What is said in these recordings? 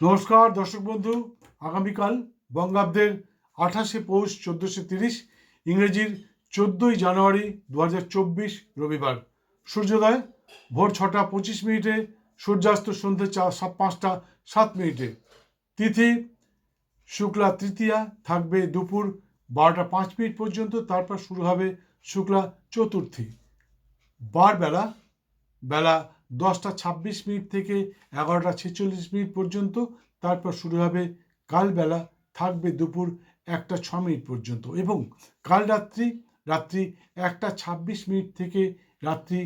নমস্কার, দর্শক বন্ধু, আগামীকাল বঙ্গাব্দের আঠাশে পৌষ চোদ্দোশো তিরিশ, ইংরেজির চোদ্দোই জানুয়ারি দু চব্বিশ রবিবার। সূর্যোদয়, ভোর ছটা পঁচিশ মিনিটে, সূর্যাস্ত সন্ধ্যে চা সাত পাঁচটা সাত মিনিটে। তিথি, শুক্লা তৃতীয়া থাকবে দুপুর বারোটা পাঁচ মিনিট পর্যন্ত, তারপর শুরু হবে শুক্লা চতুর্থী। বার বেলা বেলা দশটা ছাব্বিশ মিনিট থেকে এগারোটা ছেচল্লিশ মিনিট পর্যন্ত। তারপর শুরু হবে কালবেলা, থাকবে দুপুর একটা ছ মিনিট পর্যন্ত এবং কাল রাত্রি রাত্রি একটা ছাব্বিশ মিনিট থেকে রাত্রি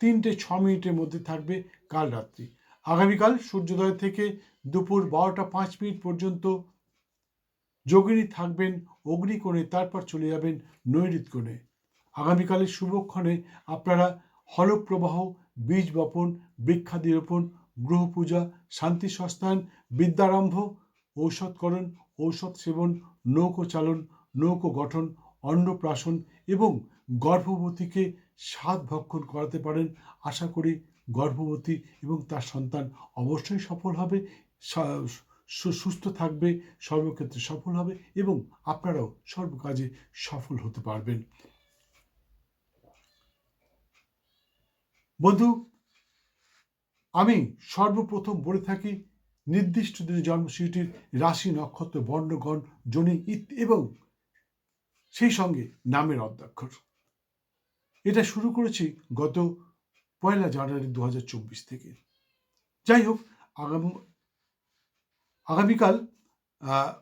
তিনটে ছ মিনিটের মধ্যে থাকবে কাল রাত্রি। আগামীকাল সূর্যোদয় থেকে দুপুর বারোটা পাঁচ মিনিট পর্যন্ত যোগিনী থাকবেন অগ্নিকোণে, তারপর চলে যাবেন নৈরিতকোণে আগামীকালের শুভক্ষণে আপনারা হলপ্রবাহ, বীজ বপন বৃক্ষাদি রোপণ গ্রহ পূজা শান্তি সস্থান, বিদ্যারম্ভ, ঔষধকরণ, ঔষধ সেবন নৌকো চালন নৌকো গঠন অন্নপ্রাশন এবং গর্ভবতীকে স্বাদ ভক্ষণ করাতে পারেন। আশা করি গর্ভবতী এবং তার সন্তান অবশ্যই সফল হবে সুস্থ থাকবে, সর্বক্ষেত্রে সফল হবে এবং আপনারাও সর্বকাজে সফল হতে পারবেন। বন্ধু, আমি সর্বপ্রথম বলে থাকি, নির্দিষ্ট দিনে জন্মসূচিটির রাশি নক্ষত্র বর্ণগণ, জনি ইত- এবং সেই সঙ্গে নামের অধ্যাক্ষর। এটা শুরু করেছি গত পয়লা জানুয়ারি দু হাজার চব্বিশ থেকে। যাই হোক, আগাম, আগামীকাল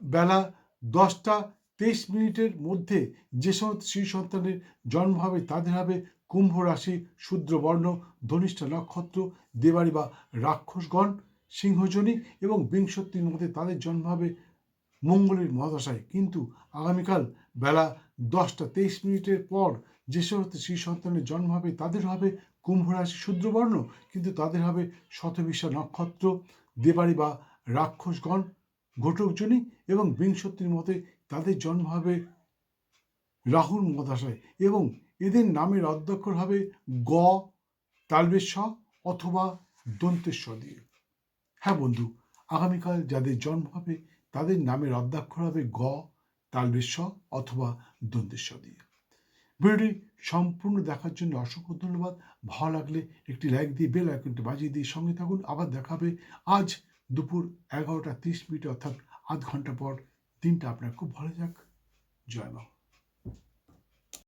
বেলা দশটা তেইশ মিনিটের মধ্যে যে সমস্ত শিশু সন্তানের জন্ম হবে, তাদের হবে কুম্ভ রাশি শূদ্রবর্ণ ধনিষ্ঠা নক্ষত্র দেবাড়ি বা রাক্ষসগণ, সিংহজনী এবং বিংশতির মধ্যে তাদের জন্ম হবে মঙ্গলের মহাদশায়। কিন্তু আগামীকাল বেলা দশটা তেইশ মিনিটের পর যে সমস্ত শিশু সন্তানের জন্ম হবে, তাদের হবে কুম্ভ রাশি শূদ্রবর্ণ কিন্তু তাদের হবে শতবিশা নক্ষত্র দেবাড়ি বা রাক্ষসগণ, ঘটকজনী এবং বিংশতির মতে তাদের জন্ম হবে রাহুল মহাদশায় এবং এদের নামের অধ্যক্ষর হবে গ, তালবেশ অথবা দন্তেশ্ব দিয়ে। হ্যাঁ বন্ধু, আগামীকাল যাদের জন্ম হবে, তাদের নামের অধ্যাক্ষর হবে গ, তালবেশ অথবা দন্তেশ্ব দিয়ে। ভিডিওটি সম্পূর্ণ দেখার জন্য অসংখ্য ধন্যবাদ। ভালো লাগলে একটি লাইক দিয়ে বেল আইকনটি বাজিয়ে দিয়ে সঙ্গে থাকুন। আবার দেখাবে আজ দুপুর এগারোটা তিরিশ মিনিট, অর্থাৎ আধ ঘণ্টা পর দিনটা আপনার খুব ভালো যাক। জয় মা